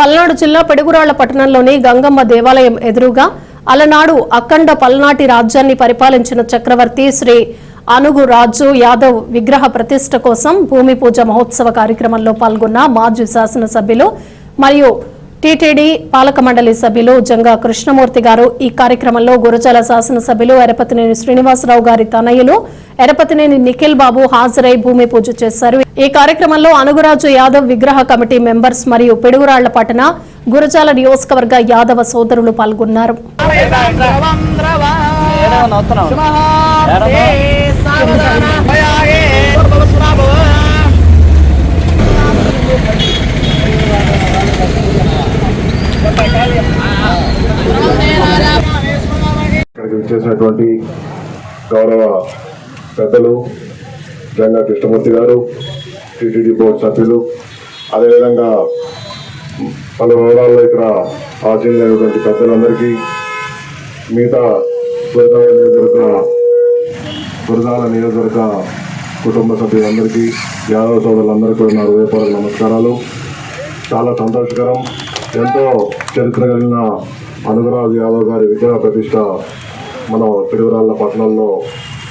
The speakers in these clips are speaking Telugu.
పల్నాడు జిల్లా పెడుగురాళ్ళ పట్టణంలోని గంగమ్మ దేవాలయం ఎదురుగా అలనాడు అఖండ పల్నాటి రాజ్యాన్ని పరిపాలించిన చక్రవర్తి శ్రీ అనుగు రాజు యాదవ్ విగ్రహ ప్రతిష్ఠ కోసం భూమి పూజ మహోత్సవ కార్యక్రమంలో పాల్గొన్న మాజీ శాసనసభ్యులు మరియు టీటీడీ పాలక మండలి సభ్యులు జంగా కృష్ణమూర్తి గారు ఈ కార్యక్రమంలో గురజాల శాసనసభ్యులు ఎరపతినేని శ్రీనివాసరావు గారి తనయులు ఎరపతినేని నిఖిల్ బాబు హాజరై భూమి పూజ చేశారు. ఈ కార్యక్రమంలో అనుగురాజు యాదవ్ విగ్రహ కమిటీ మెంబర్స్ మరియు పిడుగురాళ్ళ పట్టణ గురజాల నియోజకవర్గ యాదవ సోదరులు పాల్గొన్నారు. ఇక్కడికి విచ్చేసినటువంటి గౌరవ పెద్దలు జంగా కృష్ణమూర్తి గారు టీటీడీ బోర్డు సభ్యులు అదేవిధంగా పలు వివరాల్లో ఇక్కడ ఆచరణైనటువంటి పెద్దలందరికీ మిగతా గురజాల నియోజకవర్గ గురజాల నియోజకవర్గ కుటుంబ సభ్యులందరికీ యాదవ సోదరులందరికీ కూడా నా హృదయపూర్వక నమస్కారాలు. చాలా సంతోషకరం. ఎంతో చరిత్ర కలిగిన అనుగరాజు యాదవ్ గారి విగ్రహ ప్రతిష్ట మనం పిడుగురాళ్ళ పట్టణంలో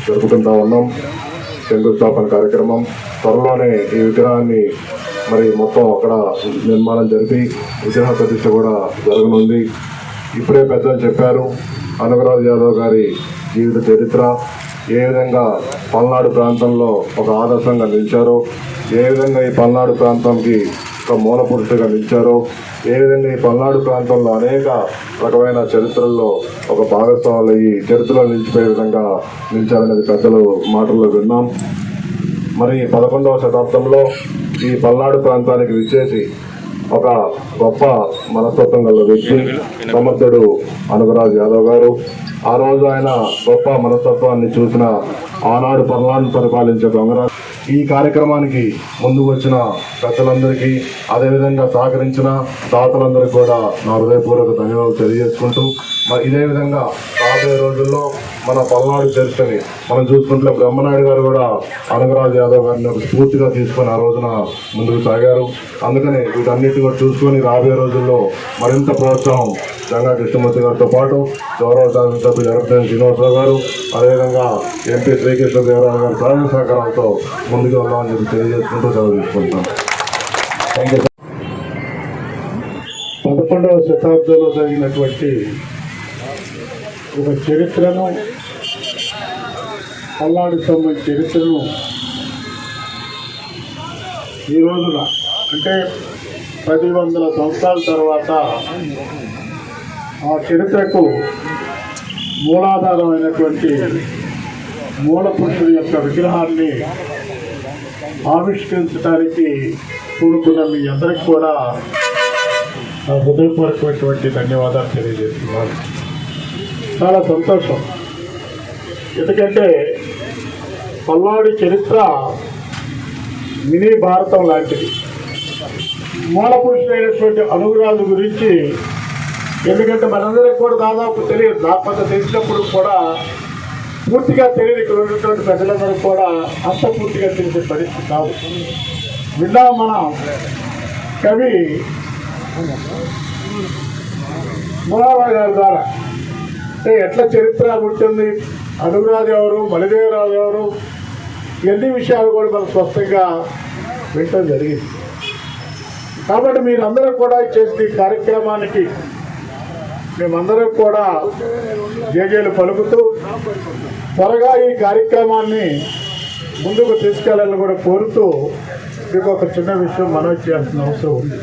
జరుపుకుంటా ఉన్నాం. శంకుస్థాపన కార్యక్రమం. త్వరలోనే ఈ విగ్రహాన్ని మరి మొత్తం అక్కడ నిర్మాణం జరిపి విగ్రహ ప్రతిష్ట కూడా జరగనుంది. ఇప్పుడే పెద్దలు చెప్పారు అనుగరాజు యాదవ్ గారి జీవిత చరిత్ర ఏ విధంగా పల్నాడు ప్రాంతంలో ఒక ఆదర్శంగా నిలిచారో ఏ విధంగా ఈ పల్నాడు ప్రాంతంకి ఒక మూల పురుషుడిగా నిలిచారో ఏ విధంగా ఈ పల్నాడు ప్రాంతంలో అనేక రకమైన చరిత్రల్లో ఒక భాగస్వాములు ఈ చరిత్రలో నిలిచిపోయే విధంగా నిలిచారనేది పెద్దలు మాటల్లో విన్నాం. మరి పదకొండవ శతాబ్దంలో ఈ పల్నాడు ప్రాంతానికి విచ్చేసి ఒక గొప్ప మనస్తత్వం గల వ్యక్తి సమర్థుడు అనుగరాజ్ యాదవ్ గారు. ఆ రోజు ఆయన గొప్ప మనస్తత్వాన్ని చూసిన ఆనాడు పల్నాడు పరిపాలించే దొంగరాజు ఈ కార్యక్రమానికి ముందు వచ్చిన పెద్దలందరికీ అదేవిధంగా సహకరించిన దాతలందరికీ కూడా నా హృదయపూర్వక ధన్యవాదాలు తెలియజేసుకుంటూ మరి ఇదే విధంగా రాబోయే రోజుల్లో మన పల్నాడు చరిత్రని మనం చూసుకుంటే బ్రహ్మనాయుడు గారు కూడా అనగరాజ్ యాదవ్ గారిని ఒక స్ఫూర్తిగా తీసుకొని ఆ రోజున ముందుకు సాగారు. అందుకని వీటన్నిటి కూడా చూసుకొని రాబోయే రోజుల్లో మరింత ప్రోత్సాహం గంగా కృష్ణమూర్తి గారితో పాటు గౌరవ శాసనసభ్యులు జగన్ శ్రీనివాసరావు గారు అదేవిధంగా ఎంపీ శ్రీకృష్ణ గారు గారి సహాయ సహకారాలతో ముందుకు వెళ్దామని చెప్పి తెలియజేసుకుంటూ సెలవు తీసుకుంటాం థ్యాంక్ యూ పదకొండవ శతాబ్దంలో జరిగినటువంటి ఒక చరిత్రను పల్నాడుకు సంబంధించిన చరిత్రను ఈ రోజున అంటే పది వందల సంవత్సరాల తర్వాత ఆ చరిత్రకు మూలాధారమైనటువంటి మూల పురుషుడి యొక్క విగ్రహాన్ని ఆవిష్కరించడానికి కూడుకున్న మీ అందరికి కూడా నా హృదయపూర్వకమైనటువంటి ధన్యవాదాలు తెలియజేస్తున్నాను. చాలా సంతోషం. ఎందుకంటే పల్నాడు చరిత్ర మినీ భారతం లాంటిది. మూలపురుషులైనటువంటి పురుషుడైనటువంటి గురించి ఎందుకంటే మనందరికి కూడా దాదాపు తెలియదు. నాకు కొంత తెలిసినప్పుడు కూడా పూర్తిగా తెలియదు ఇక్కడ ఉన్నటువంటి ప్రజలందరూ కూడా అంత పూర్తిగా తెలిసే పరిస్థితి కాదు. విన్నాం మనం. కవి మురారావు గారి ద్వారా. అంటే ఎట్లా చరిత్ర ఉంటుంది? అనుగురాజు ఎవరు? మలిదేవరాజు ఎవరు? ఎన్ని విషయాలు కూడా మనం స్పష్టంగా వింటం జరిగింది. కాబట్టి మీరందరూ కూడా చేసిన ఈ కార్యక్రమానికి మేమందరం కూడా జేజేలు పలుకుతూ త్వరగా ఈ కార్యక్రమాన్ని ముందుకు తీసుకెళ్ళాలని కూడా కోరుతూ మీకు ఒక చిన్న విషయం మనవి చేయాల్సిన అవసరం ఉంది.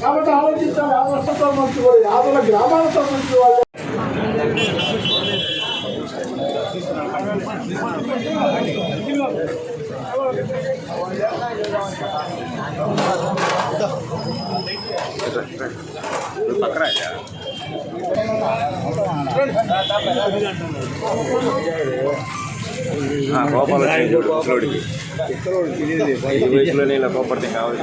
కాబట్టి ఆలోచించాలి మంచి గ్రామాలతో మంచి వాళ్ళు కోపాలు వచ్చాయి ఈ వయసులోనే ఇలా కోపడితే కావాలి